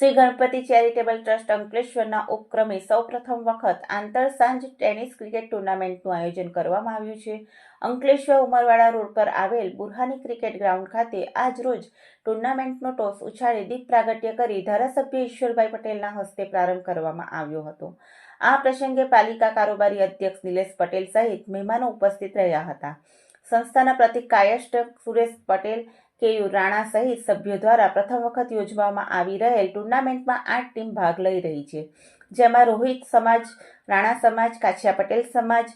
Shri Ganpati charitable trust અંકલેશ્વરના ઉપક્રમે સૌપ્રથમ વખત આંતર સાંજ ટેનિસ ક્રિકેટ ટુર્નામેન્ટનું આયોજન કરવામાં આવ્યું છે. અંકલેશ્વર ઉમરવાડા રોડ પર આવેલ બુરહાની ક્રિકેટ ગ્રાઉન્ડ ખાતે આજ રોજ ટુર્નામેન્ટનો ટોસ ઉછાળી દીપ પ્રાગટ્ય કરી ધારાસભ્ય ઈશ્વરભાઈ પટેલના હસ્તે પ્રારંભ કરવામાં આવ્યો હતો. આ પ્રસંગે પાલિકા કારોબારી અધ્યક્ષ નિલેશ પટેલ સહિત મહેમાનો ઉપસ્થિત રહ્યા હતા. સંસ્થાના પ્રતિક કાયસ્થ સુરેશ પટેલ કેયુ રાણા સહિત સભ્યો દ્વારા પ્રથમ વખત યોજવામાં આવી રહેલ ટુર્નામેન્ટમાં આઠ ટીમ ભાગ લઈ રહી છે. જેમાં રોહિત સમાજ, રાણા સમાજ, કાછિયા પટેલ સમાજ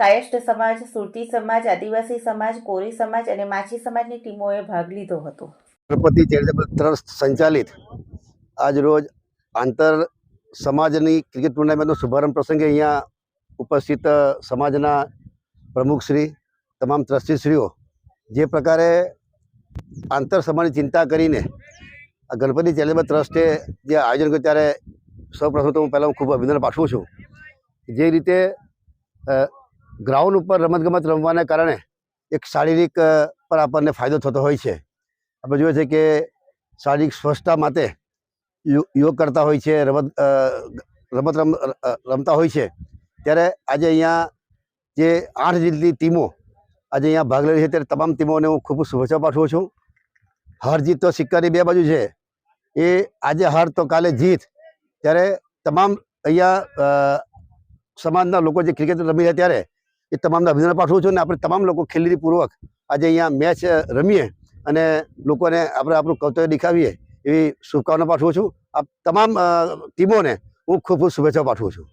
કાયસ્ટ સમાજ, સુરતી સમાજ, આદિવાસી સમાજ, કોરી સમાજ અને માછી સમાજની ટીમોએ ભાગ લીધો હતો. ગણપતિ ચેરિટેબલ ટ્રસ્ટ સંચાલિત આજરોજ આંતર સમાજની ક્રિકેટ ટુર્નામેન્ટનો શુભારંભ પ્રસંગે અહીંયા ઉપસ્થિત સમાજના પ્રમુખશ્રી, તમામ ટ્રસ્ટીશ્રીઓ જે પ્રકારે આંતર સમાજની ચિંતા કરીને આ ગણપતિ ચેલેબલ ટ્રસ્ટે જે આયોજન કર્યું ત્યારે સૌપ્રથમ તો હું પહેલાં હું ખૂબ અભિનંદન પાઠવું છું. જે રીતે ગ્રાઉન્ડ ઉપર રમતગમત રમવાને કારણે એક શારીરિક પર આપણને ફાયદો થતો હોય છે. આપણે જોઈએ છે કે શારીરિક સ્વચ્છતા માટે યોગ કરતા હોય છે, રમત રમત રમ રમતા હોય છે. ત્યારે આજે અહીંયા જે આઠ જેટલી ટીમો આજે અહીંયા ભાગ લે છે, ત્યારે તમામ ટીમોને હું ખૂબ શુભેચ્છા પાઠવું છું. હાર જીત તો સિક્કાની બે બાજુ છે. એ આજે હાર તો કાલે જીત. ત્યારે તમામ અહીંયા સમાજના લોકો જે ક્રિકેટ રમી રહ્યા ત્યારે એ તમામને અભિનંદન પાઠવું છું અને આપણે તમામ લોકો ખેલડીપૂર્વક આજે અહીંયા મેચ રમીએ અને લોકોને આપણે આપણું કર્તવ્ય દેખાવીએ એવી શુભકામના પાઠવું છું. આ તમામ ટીમોને હું ખૂબ ખૂબ શુભેચ્છા પાઠવું છું.